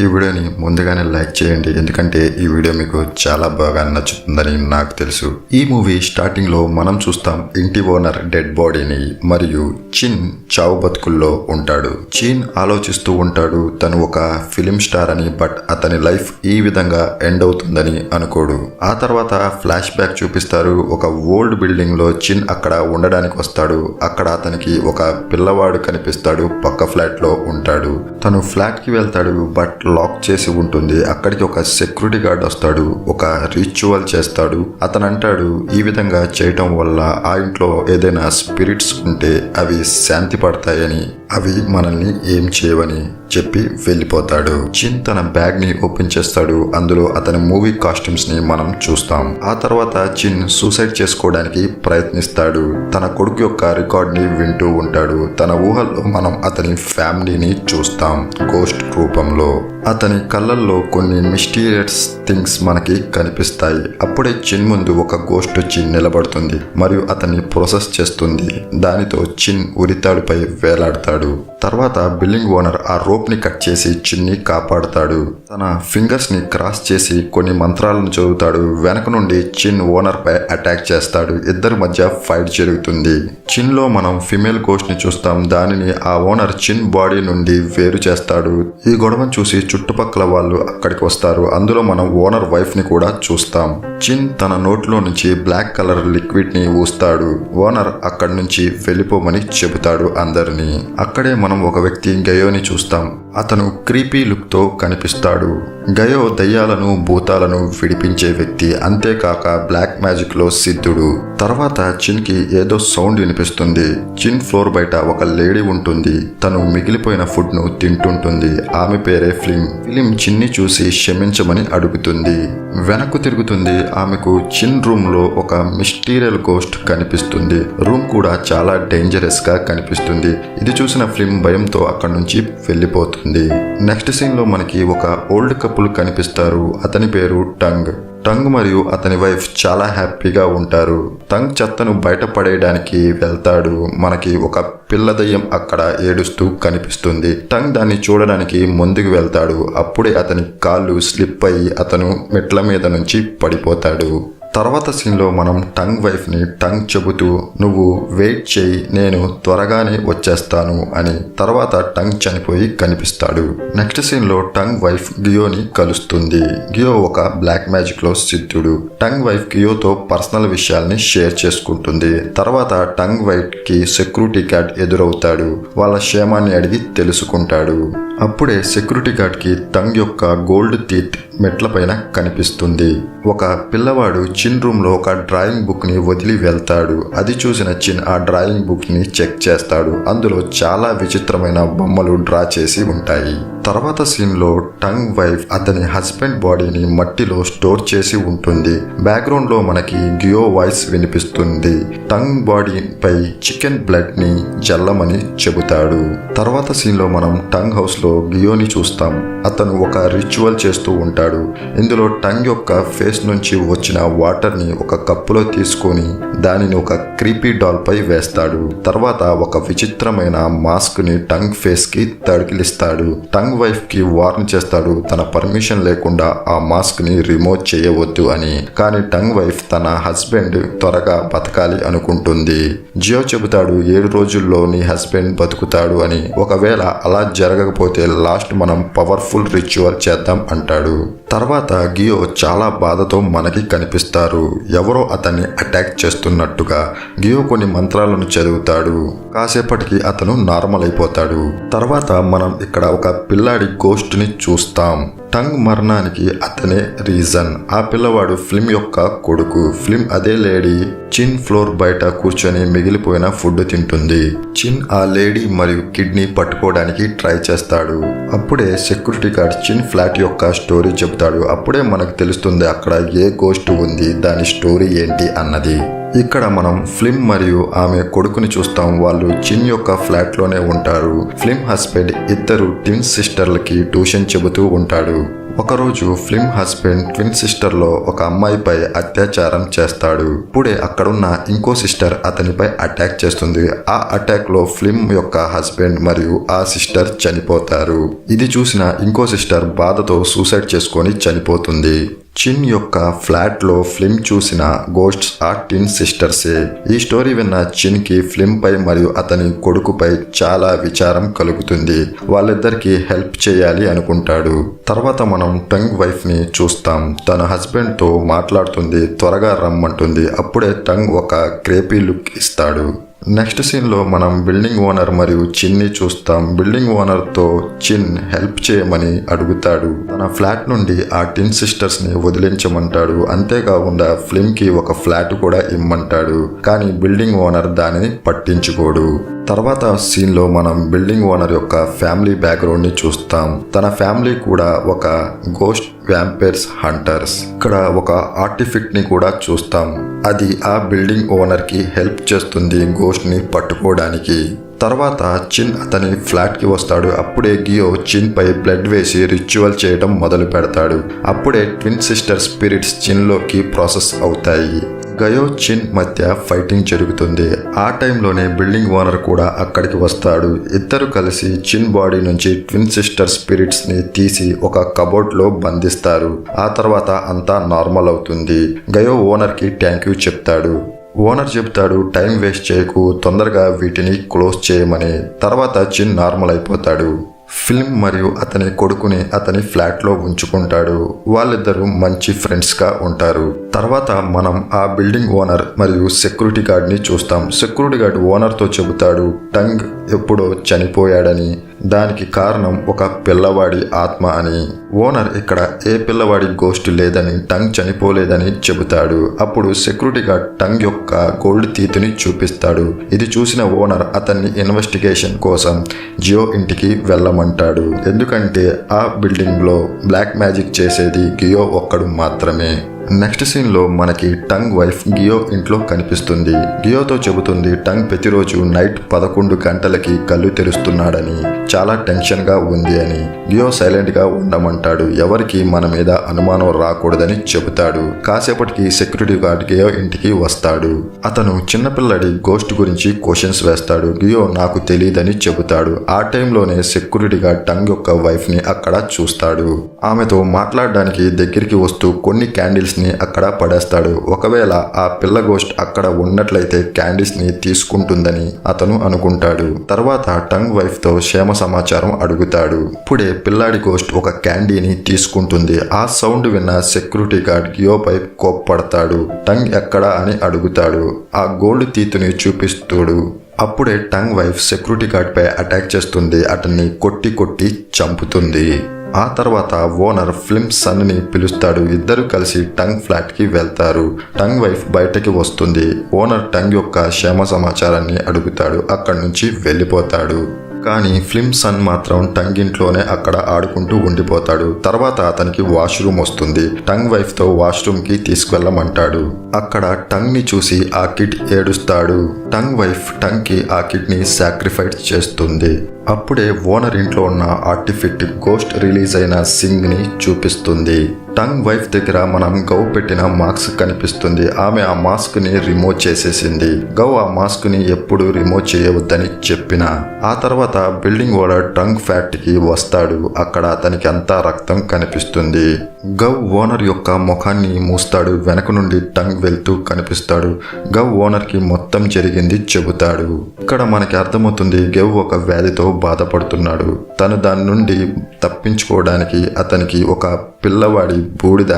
ఈ వీడియోని ముందుగానే లైక్ చేయండి. ఎందుకంటే ఈ వీడియో మీకు చాలా బాగా నచ్చుతుందని నాకు తెలుసు. ఈ మూవీ స్టార్టింగ్లో మనం చూస్తాం ఇంటి ఓనర్ డెడ్ బాడీని మరియు చిన్ చావు బతుకుల్లో ఉంటాడు. చిన్ ఆలోచిస్తూ ఉంటాడు తను ఒక ఫిలిం స్టార్ అని బట్ అతని లైఫ్ ఈ విధంగా ఎండ్ అవుతుందని అనుకోడు. ఆ తర్వాత ఫ్లాష్ బ్యాక్ చూపిస్తారు ఒక ఓల్డ్ బిల్డింగ్లో చిన్ అక్కడ ఉండడానికి వస్తాడు. అక్కడ అతనికి ఒక పిల్లవాడు కనిపిస్తాడు పక్క ఫ్లాట్లో ఉంటాడు. తను ఫ్లాట్కి వెళ్తాడు బట్ లాక్ చేసి ఉంటుంది. అక్కడికి ఒక సెక్యూరిటీ గార్డ్ వస్తాడు. ఒక రిచువల్ చేస్తాడు. అతను అంటాడు ఈ విధంగా చేయటం వల్ల ఆ ఇంట్లో ఏదైనా స్పిరిట్స్ ఉంటే అవి శాంతి పడతాయని అవి మనల్ని ఏం చేయవని చెప్పి వెళ్ళిపోతాడు. చిన్ తన బ్యాగ్ని ఓపెన్ చేస్తాడు. అందులో అతని మూవీ కాస్ట్యూమ్స్ని మనం చూస్తాం. ఆ తర్వాత చిన్ సూసైడ్ చేసుకోవడానికి ప్రయత్నిస్తాడు. తన కొడుకు యొక్క రికార్డ్ని వింటూ ఉంటాడు. తన ఊహల్లో మనం అతని ఫ్యామిలీని చూస్తాం. గోస్ట్ రూపంలో. అతని కళ్ళల్లో కొన్ని మిస్టీరియస్ థింగ్స్ మనకి కనిపిస్తాయి. అప్పుడే చిన్ ముందు ఒక గోస్ట్ వచ్చి నిలబడుతుంది మరియు అతన్ని ప్రొసెస్ చేస్తుంది. దానితో చిన్ ఉరితాడుపై వేలాడతాడు. తర్వాత బిల్డింగ్ ఓనర్ ఆ రోప్ని కట్ చేసి చిన్ని కాపాడుతాడు. తన ఫింగర్స్ని క్రాస్ చేసి కొన్ని మంత్రాలను చదువుతాడు. వెనక నుండి చిన్ ఓనర్ పై అటాక్ చేస్తాడు. ఇద్దరి మధ్య ఫైట్ జరుగుతుంది. చిన్లో మనం ఫిమేల్ గోస్ట్ని చూస్తాం. దానిని ఆ ఓనర్ చిన్ బాడీ నుండి వేరు చేస్తాడు. ఈ గొడవ చూసి చుట్టుపక్కల వాళ్ళు అక్కడికి వస్తారు. అందులో మనం ఓనర్ వైఫ్ని కూడా చూస్తాం. చిన్ తన నోట్లో నుంచి బ్లాక్ కలర్ లిక్విడ్ని ఊస్తాడు. ఓనర్ అక్కడి నుంచి వెళ్ళిపోమని చెబుతాడు అందరినీ. అక్కడే మనం ఒక వ్యక్తి గయోని చూస్తాం. అతను క్రీపీ లుక్తో కనిపిస్తాడు. గయో దయ్యాలను భూతాలను విడిపించే వ్యక్తి అంతేకాక బ్లాక్ మ్యాజిక్లో సిద్ధుడు. తర్వాత చిన్కి ఏదో సౌండ్ వినిపిస్తుంది. చిన్ ఫ్లోర్ బయట ఒక లేడీ ఉంటుంది. తను మిగిలిపోయిన ఫుడ్ను తింటుంటుంది. ఆమె పేరే ఫిలిం. ఫిలిం చిన్ని చూసి క్షమించమని అడుగుతుంది. వెనక్కు తిరుగుతుంది. ఆమెకు చిన్ రూమ్లో ఒక మిస్టీరియల్ గోస్ట్ కనిపిస్తుంది. రూమ్ కూడా చాలా డేంజరస్గా కనిపిస్తుంది. ఇది చూసిన ఫిలిం భయంతో అక్కడి నుంచి వెళ్ళిపోతుంది నెక్స్ట్ సీన్లో మనకి ఒక ఓల్డ్ కపుల్ కనిపిస్తారు. అతని పేరు టంగ్ టంగ్ మరియు అతని వైఫ్ చాలా హ్యాపీగా ఉంటారు. టంగ్ చెత్తను బయట పడేయడానికి వెళ్తాడు. మనకి ఒక పిల్ల దయ్యం అక్కడ ఏడుస్తూ కనిపిస్తుంది. టంగ్ దాన్ని చూడడానికి ముందుకు వెళ్తాడు. అప్పుడే అతని కాళ్ళు స్లిప్ అయ్యి అతను మెట్ల మీద నుంచి పడిపోతాడు. తర్వాత సీన్లో మనం టంగ్ వైఫ్ని టంగ్ చెబుతూ నువ్వు వెయిట్ చేయి నేను త్వరగానే వచ్చేస్తాను అని తర్వాత టంగ్ చనిపోయి కనిపిస్తాడు. నెక్స్ట్ సీన్లో టంగ్ వైఫ్ గియోని కలుస్తుంది. గియో ఒక బ్లాక్ మ్యాజిక్లో సిద్ధుడు. టంగ్ వైఫ్ గియోతో పర్సనల్ విషయాల్ని షేర్ చేసుకుంటుంది. తర్వాత టంగ్ వైఫ్కి సెక్యూరిటీ గార్డ్ ఎదురవుతాడు. వాళ్ళ క్షేమాన్ని అడిగి తెలుసుకుంటాడు. అప్పుడే సెక్యూరిటీ గార్డ్కి టంగ్ యొక్క గోల్డ్ టీత్ మెట్లపైన కనిపిస్తుంది. ఒక పిల్లవాడు చిన్ రూమ్లో ఒక డ్రాయింగ్ బుక్ని వదిలి వెళ్తాడు. అది చూసిన చిన్ ఆ డ్రాయింగ్ బుక్ని చెక్ చేస్తాడు. అందులో చాలా విచిత్రమైన బొమ్మలు డ్రా చేసి ఉంటాయి. తర్వాత సీన్లో టంగ్ వైఫ్ అతని హస్బెండ్ బాడీని మట్టిలో స్టోర్ చేసి ఉంటుంది. బ్యాక్గ్రౌండ్లో మనకి గియో వాయిస్ వినిపిస్తుంది. టంగ్ బాడీ పై చికెన్ బ్లడ్ని జల్లమని చెబుతాడు. తర్వాత సీన్లో మనం టంగ్ హౌస్లో గియోని చూస్తాం. అతను ఒక రిచువల్ చేస్తూ ఉంటాడు. ఇందులో టంగ్ యొక్క ఫేస్ నుంచి వచ్చిన వాటర్ని ఒక కప్పులో తీసుకొని దానిని ఒక క్రీపీ డాల్ పై వేస్తాడు. తర్వాత ఒక విచిత్రమైన మాస్క్ని టంగ్ ఫేస్కి తగిలిస్తాడు టంగ్ వైఫ్కి వార్న్ చేస్తాడు. తన పర్మిషన్ లేకుండా ఆ మాస్క్ని రిమూవ్ చేయవద్దు అని. కానీ టంగ్ వైఫ్ తన హస్బెండ్ త్వరగా బతకాలి అనుకుంటుంది. జియో చెబుతాడు ఏడు రోజుల్లో నీ హస్బెండ్ బతుకుతాడు అని. ఒకవేళ అలా జరగకపోతే లాస్ట్ మనం పవర్ఫుల్ రిచువల్ చేద్దాం అంటాడు. తర్వాత గియో చాలా బాధతో మనకి కనిపిస్తారు. ఎవరో అతన్ని అటాక్ చేస్తున్నట్టుగా గియో కొన్ని మంత్రాలను చదువుతాడు. కాసేపటికి అతను నార్మల్ అయిపోతాడు. తర్వాత మనం ఇక్కడ ఒక పిల్ల కిల్లాడి గోష్ఠిని చూస్తాం. టంగ్ మరణానికి అతనే రీజన్. ఆ పిల్లవాడు ఫిల్మ్ యొక్క కొడుకు. ఫిల్మ్ అదే లేడీ చిన్ ఫ్లోర్ బయట కూర్చొని మిగిలిపోయిన ఫుడ్ తింటుంది. చిన్ ఆ లేడీ మరియు కిడ్నీ పట్టుకోవడానికి ట్రై చేస్తాడు. అప్పుడే సెక్యూరిటీ గార్డ్ చిన్ ఫ్లాట్ యొక్క స్టోరీ చెబుతాడు. అప్పుడే మనకు తెలుస్తుంది అక్కడ ఏ గోస్ట్ ఉంది దాని స్టోరీ ఏంటి అన్నది. ఇక్కడ మనం ఫ్లిమ్ మరియు ఆమె కొడుకుని చూస్తాం. వాళ్ళు చిన్ యొక్క ఫ్లాట్లోనే ఉంటారు. ఫ్లిమ్ హస్బెండ్ ఇద్దరు ట్విన్ సిస్టర్లకి ట్యూషన్ చెబుతూ ఉంటాడు. ఒకరోజు ఫ్లిమ్ హస్బెండ్ ట్విన్ సిస్టర్లో ఒక అమ్మాయిపై అత్యాచారం చేస్తాడు. ఇప్పుడే అక్కడున్న ఇంకో సిస్టర్ అతనిపై అటాక్ చేస్తుంది. ఆ అటాక్లో ఫ్లిమ్ యొక్క హస్బెండ్ మరియు ఆ సిస్టర్ చనిపోతారు. ఇది చూసిన ఇంకో సిస్టర్ బాధతో సూసైడ్ చేసుకొని చనిపోతుంది. చిన్ యొక్క ఫ్లాట్లో ఫిల్మ్ చూసిన గోస్ట్స్ ఆ టిన్ సిస్టర్సే. ఈ స్టోరీ విన్న చిన్కి ఫిల్మ్ పై మరియు అతని కొడుకుపై చాలా విచారం కలుగుతుంది. వాళ్ళిద్దరికి హెల్ప్ చేయాలి అనుకుంటాడు. తర్వాత మనం టంగ్ వైఫ్ని చూస్తాం. తన హస్బెండ్తో మాట్లాడుతుంది త్వరగా రమ్మంటుంది. అప్పుడే టంగ్ ఒక క్రేపీ లుక్ ఇస్తాడు. నెక్స్ట్ సీన్లో మనం బిల్డింగ్ ఓనర్ మరియు చిన్ని చూస్తాం. బిల్డింగ్ ఓనర్తో చిన్ హెల్ప్ చేయమని అడుగుతాడు. తన ఫ్లాట్ నుండి ఆ టిన్ సిస్టర్స్ని వదిలించమంటాడు. అంతేకాకుండా ఫిల్మ్ ఒక ఫ్లాట్ కూడా ఇమ్మంటాడు. కానీ బిల్డింగ్ ఓనర్ దానిని పట్టించుకోడు. తర్వాత సీన్లో మనం బిల్డింగ్ ఓనర్ యొక్క ఫ్యామిలీ బ్యాక్గ్రౌండ్ని చూస్తాం. తన ఫ్యామిలీ కూడా ఒక గోస్ట్ వ్యాంపైర్స్ హంటర్స్ ఇక్కడ ఒక ఆర్టిఫిక్ట్ని కూడా చూస్తాం. అది ఆ బిల్డింగ్ ఓనర్కి హెల్ప్ చేస్తుంది గోస్ట్ని పట్టుకోవడానికి. తర్వాత చిన్ అతని ఫ్లాట్కి వస్తాడు. అప్పుడే గియో చిన్ పై బ్లడ్ వేసి రిచువల్ చేయడం మొదలు పెడతాడు అప్పుడే ట్విన్ సిస్టర్ స్పిరిట్స్ చిన్లోకి ప్రాసెస్ అవుతాయి. గయో చిన్ మధ్య ఫైటింగ్ జరుగుతుంది. ఆ టైంలోనే బిల్డింగ్ ఓనర్ కూడా అక్కడికి వస్తాడు. ఇద్దరు కలిసి చిన్ బాడీ నుంచి ట్విన్ సిస్టర్ స్పిరిట్స్ని తీసి ఒక కబోర్డ్లో బంధిస్తారు. ఆ తర్వాత అంతా నార్మల్ అవుతుంది. గయో ఓనర్కి థ్యాంక్ యూ చెప్తాడు. ఓనర్ చెప్తాడు టైం వేస్ట్ చేయకు తొందరగా వీటిని క్లోజ్ చేయమని. తర్వాత చిన్ నార్మల్ అయిపోతాడు. ఫిల్మ్ మరియు అతని కొడుకుని అతని ఫ్లాట్లో ఉంచుకుంటాడు. వాళ్ళిద్దరూ మంచి ఫ్రెండ్స్గా ఉంటారు. తర్వాత మనం ఆ బిల్డింగ్ ఓనర్ మరియు సెక్యూరిటీ గార్డ్ని చూస్తాం. సెక్యూరిటీ గార్డ్ ఓనర్తో చెబుతాడు టంగ్ ఎప్పుడో చనిపోయాడని. దానికి కారణం ఒక పిల్లవాడి ఆత్మ అని. ఓనర్ ఇక్కడ ఏ పిల్లవాడి గోస్ట్ లేదని టంగ్ చనిపోలేదని చెబుతాడు. అప్పుడు సెక్యూరిటీ గార్డ్ టంగ్ యొక్క గోల్డ్ తీతుని చూపిస్తాడు. ఇది చూసిన ఓనర్ అతన్ని ఇన్వెస్టిగేషన్ కోసం జియో ఇంటికి వెళ్ళమంటాడు. ఎందుకంటే ఆ బిల్డింగ్లో బ్లాక్ మ్యాజిక్ చేసేది గియో ఒక్కడు మాత్రమే. నెక్స్ట్ సీన్లో మనకి టంగ్ వైఫ్ గియో ఇంట్లో కనిపిస్తుంది. గియోతో చెబుతుంది టంగ్ ప్రతిరోజు నైట్ పదకొండు గంటలకి కళ్ళు తెరుస్తున్నాడని. చాలా టెన్షన్గా ఉంది అని. గియో సైలెంట్గా ఉండమంటాడు. ఎవరికి మన మీద అనుమానం రాకూడదని చెబుతాడు. కాసేపటికి సెక్యూరిటీ గార్డ్ గియో ఇంటికి వస్తాడు. అతను చిన్నపిల్లడి గోస్ట్ గురించి క్వశ్చన్స్ వేస్తాడు. గియో నాకు తెలియదని చెబుతాడు. ఆ టైంలోనే సెక్యూరిటీ గార్డ్ టంగ్ యొక్క వైఫ్ని అక్కడ చూస్తాడు. ఆమెతో మాట్లాడడానికి దగ్గరికి వస్తూ కొన్ని క్యాండిల్స్ ని అక్కడ పడేస్తాడు. ఒకవేళ ఆ పిల్ల గోస్ట్ అక్కడ ఉన్నట్లయితే క్యాండిల్స్ని తీసుకుంటుందని అతను అనుకుంటాడు. తర్వాత టంగ్ వైఫ్తో క్షేమ సమాచారం అడుగుతాడు. ఇప్పుడే పిల్లాడి గోస్ట్ ఒక క్యాండీని తీసుకుంటుంది. ఆ సౌండ్ విన్న సెక్యూరిటీ గార్డ్ గియోపై కోప్పడతాడు. టంగ్ ఎక్కడా అని అడుగుతాడు. ఆ గోల్డ్ తీతుని చూపిస్తాడు. అప్పుడే టంగ్ వైఫ్ సెక్యూరిటీ గార్డ్ పై అటాక్ చేస్తుంది. అతన్ని కొట్టి కొట్టి చంపుతుంది. ఆ తర్వాత ఓనర్ ఫిల్మ్ సన్ని పిలుస్తాడు. ఇద్దరు కలిసి టంగ్ ఫ్లాట్కి వెళ్తారు. టంగ్ వైఫ్ బయటకి వస్తుంది. ఓనర్ టంగ్ యొక్క క్షేమ సమాచారాన్ని అడుగుతాడు. అక్కడి నుంచి వెళ్ళిపోతాడు. కానీ ఫిల్మ్ సన్ మాత్రం టంగ్ ఇంట్లోనే అక్కడ ఆడుకుంటూ ఉండిపోతాడు. తర్వాత అతనికి వాష్రూమ్ వస్తుంది. టంగ్ వైఫ్తో వాష్రూమ్కి వాష్రూమ్ తీసుకెళ్ళమంటాడు. అక్కడ టంగ్ని చూసి ఆ కిడ్ ఏడుస్తాడు. టంగ్ వైఫ్ టంగ్కి ఆ కిడ్ని సాక్రిఫైస్ చేస్తుంది. అప్పుడే ఓనర్ ఇంట్లో ఉన్న ఆర్టిఫిట్ గోస్ట్ రిలీజ్ అయిన సింగ్ని చూపిస్తుంది. టంగ్ వైఫ్ దగ్గర మనం గౌ పెట్టిన మాస్క్ కనిపిస్తుంది. ఆమె ఆ మాస్క్ని రిమూవ్ చేసేసింది. గౌ ఆ మాస్క్ని ఎప్పుడు రిమూవ్ చేయవద్దని చెప్పిన. ఆ తర్వాత బిల్డింగ్ ఓడర్ టంగ్ ఫ్యాక్టరీకి వస్తాడు. అక్కడ అతనికి అంతా రక్తం కనిపిస్తుంది. గవ్ ఓనర్ యొక్క ముఖాన్ని మూస్తాడు. వెనక నుండి టంగ్ వెళ్తూ కనిపిస్తాడు. గవ్ ఓనర్కి మొత్తం జరిగింది చెబుతాడు. ఇక్కడ మనకి అర్థమవుతుంది గవ్ ఒక వ్యాధితో బాధపడుతున్నాడు. తను దాని నుండి తప్పించుకోవడానికి అతనికి ఒక పిల్లవాడి బూడిద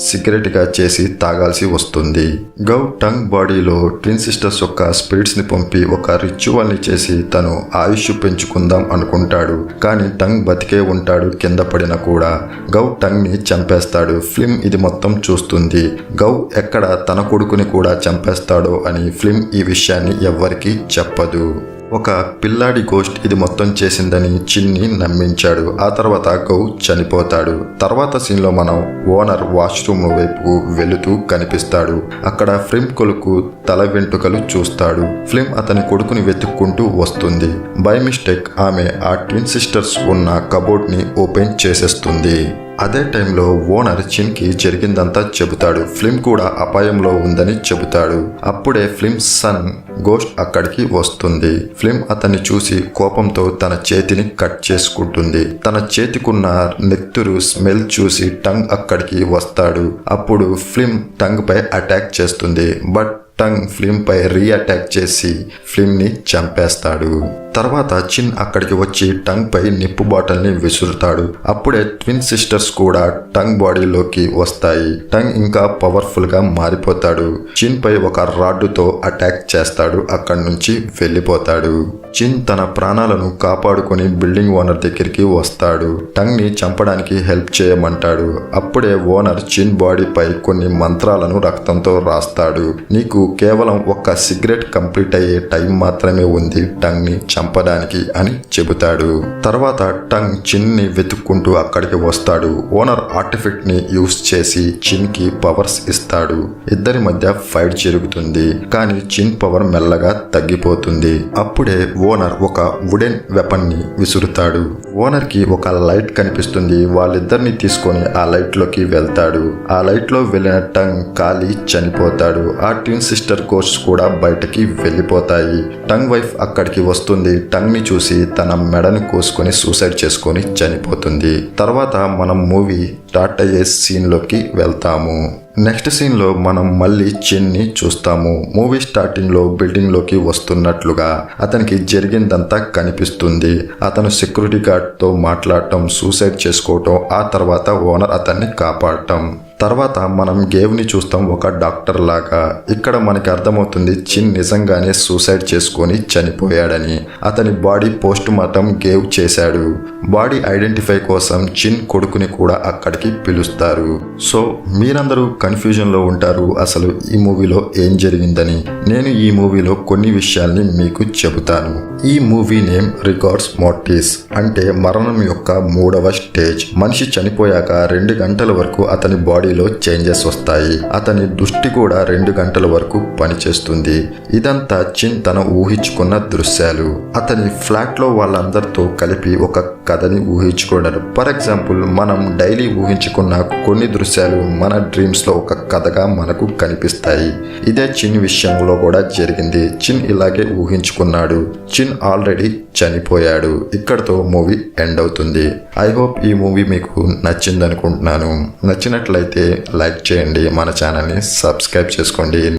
సిగరెట్గా చేసి తాగాల్సి వస్తుంది. గౌ టంగ్ బాడీలో ట్విన్ సిస్టర్స్ యొక్క స్పిరిట్స్ని పంపి ఒక రిచువల్ని చేసి తను ఆయుష్ పెంచుకుందాం అనుకుంటాడు. కానీ టంగ్ బతికే ఉంటాడు కింద పడిన కూడా. గౌ టంగ్ని చంపేస్తాడు. ఫిల్మ్ ఇది మొత్తం చూస్తుంది. గౌ ఎక్కడ తన కొడుకుని కూడా చంపేస్తాడో అని ఫిల్మ్ ఈ విషయాన్ని ఎవ్వరికీ చెప్పదు. ఒక పిల్లాడి గోస్ట్ ఇది మొత్తం చేసిందని చిన్ని నమ్మించాడు. ఆ తర్వాత గౌ చనిపోతాడు. తర్వాత సీన్లో మనం ఓనర్ వాష్రూమ్ వైపు వెళుతూ కనిపిస్తాడు. అక్కడ ఫ్లిమ్ కొలుకు తల వెంట్రుకలు చూస్తాడు. ఫ్లిమ్ అతని కొడుకుని వెతుక్కుంటూ వస్తుంది. బై మిస్టేక్ ఆమె ఆ ట్విన్ సిస్టర్స్ ఉన్న కబోర్డ్ని ఓపెన్ చేసేస్తుంది. అదే టైంలో ఓనర్ చిన్కి జరిగిందంతా చెబుతాడు. ఫిల్మ్ కూడా అపాయంలో ఉందని చెబుతాడు. అప్పుడే ఫిల్మ్ సన్ గోస్ట్ అక్కడికి వస్తుంది. ఫిల్మ్ అతన్ని చూసి కోపంతో తన చేతిని కట్ చేసుకుంటుంది. తన చేతికున్న నెత్తురు స్మెల్ చూసి టంగ్ అక్కడికి వస్తాడు. అప్పుడు ఫిల్మ్ టంగ్ పై అటాక్ చేస్తుంది. బట్ టంగ్ ఫిల్మ్ పై రీఅటాక్ చేసి ఫిల్మ్ని చంపేస్తాడు. తర్వాత చిన్ అక్కడికి వచ్చి టంగ్ పై నిప్పు బాటిల్ని విసురుతాడు. అప్పుడే ట్విన్ సిస్టర్స్ కూడా టంగ్ బాడీలోకి వస్తాయి. టంగ్ ఇంకా పవర్ఫుల్గా మారిపోతాడు. చిన్ పై ఒక రాడ్డుతో అటాక్ చేస్తాడు. అక్కడి నుంచి వెళ్ళిపోతాడు. చిన్ తన ప్రాణాలను కాపాడుకొని బిల్డింగ్ ఓనర్ దగ్గరికి వస్తాడు. టంగ్ని చంపడానికి హెల్ప్ చేయమంటాడు. అప్పుడే ఓనర్ చిన్ బాడీపై కొన్ని మంత్రాలను రక్తంతో రాస్తాడు. నీకు కేవలం ఒక్క సిగరెట్ కంప్లీట్ అయ్యే టైం మాత్రమే ఉంది టంగ్ని చంపడానికి అని చెబుతాడు. తర్వాత టంగ్ చిన్ని వెతుక్కుంటూ అక్కడికి వస్తాడు. ఓనర్ ఆర్టిఫిక్ట్ని యూస్ చేసి చిన్కి పవర్స్ ఇస్తాడు. ఇద్దరి మధ్య ఫైట్ జరుగుతుంది. కానీ చిన్ పవర్ మెల్లగా తగ్గిపోతుంది. అప్పుడే ఓనర్ ఒక వుడెన్ వెపన్ని విసురుతాడు. ఓనర్కి ఒక లైట్ కనిపిస్తుంది. వాళ్ళిద్దరిని తీసుకొని ఆ లైట్లోకి వెళ్తాడు. ఆ లైట్లో వెళ్ళిన టంగ్ కాలి చనిపోతాడు. ఆ ట్విన్ సిస్టర్ కోర్స్ కూడా బయటకి వెళ్ళిపోతాయి. టంగ్ వైఫ్ అక్కడికి వస్తుంది. టంగ్ని చూసి తన మెడను కోసుకొని సూసైడ్ చేసుకొని చనిపోతుంది. తర్వాత మనం మూవీ స్టార్ట్ అయ్యే సీన్లోకి వెళ్తాము. నెక్స్ట్ సీన్లో మనం మళ్ళీ చిన్ని చూస్తాము. మూవీ స్టార్టింగ్లో బిల్డింగ్లోకి వస్తున్నట్లుగా అతనికి జరిగిందంతా కనిపిస్తుంది. అతను సెక్యూరిటీ గార్డ్తో మాట్లాడటం సూసైడ్ చేసుకోవటం ఆ తర్వాత ఓనర్ అతన్ని కాపాడటం. తర్వాత మనం గేవ్ని చూస్తాం ఒక డాక్టర్ లాగా. ఇక్కడ మనకి అర్థమవుతుంది చిన్ నిజంగానే సూసైడ్ చేసుకొని చనిపోయాడని. అతని బాడీ పోస్ట్ మార్టం గేవ్ చేశాడు. బాడీ ఐడెంటిఫై కోసం చిన్ కొడుకుని కూడా అక్కడికి పిలుస్తారు. సో మీరందరూ కన్ఫ్యూజన్లో ఉంటారు అసలు ఈ మూవీలో ఏం జరిగిందని. నేను ఈ మూవీలో కొన్ని విషయాల్ని మీకు చెబుతాను. ఈ మూవీ నేమ్ రికార్డ్స్ మోర్టీస్. అంటే మరణం యొక్క మూడవ స్టేజ్. మనిషి చనిపోయాక రెండు గంటల వరకు అతని బాడీ బాడీలో చేంజెస్ వస్తాయి. అతని దృష్టి కూడా రెండు గంటల వరకు పనిచేస్తుంది. ఇదంతా చిన్ తన ఊహించుకున్న దృశ్యాలు. అతని ఫ్లాట్లో వాళ్ళందరితో కలిపి ఒక కథని ఊహించుకున్నాడు ఫర్ ఎగ్జాంపుల్ మనం డైలీ ఊహించుకున్న కొన్ని దృశ్యాలు మన డ్రీమ్స్లో ఒక కథగా మనకు కనిపిస్తాయి. ఇదే చిన్ విషయంలో కూడా జరిగింది. చిన్ ఇలాగే ఊహించుకున్నాడు. చిన్ ఆల్రెడీ చనిపోయాడు. ఇక్కడతో మూవీ ఎండ్ అవుతుంది. ఐ హోప్ ఈ మూవీ మీకు నచ్చింది అనుకుంటున్నాను నచ్చినట్లయితే లైక్ చేయండి మన ఛానల్ని సబ్స్క్రైబ్ చేసుకోండి.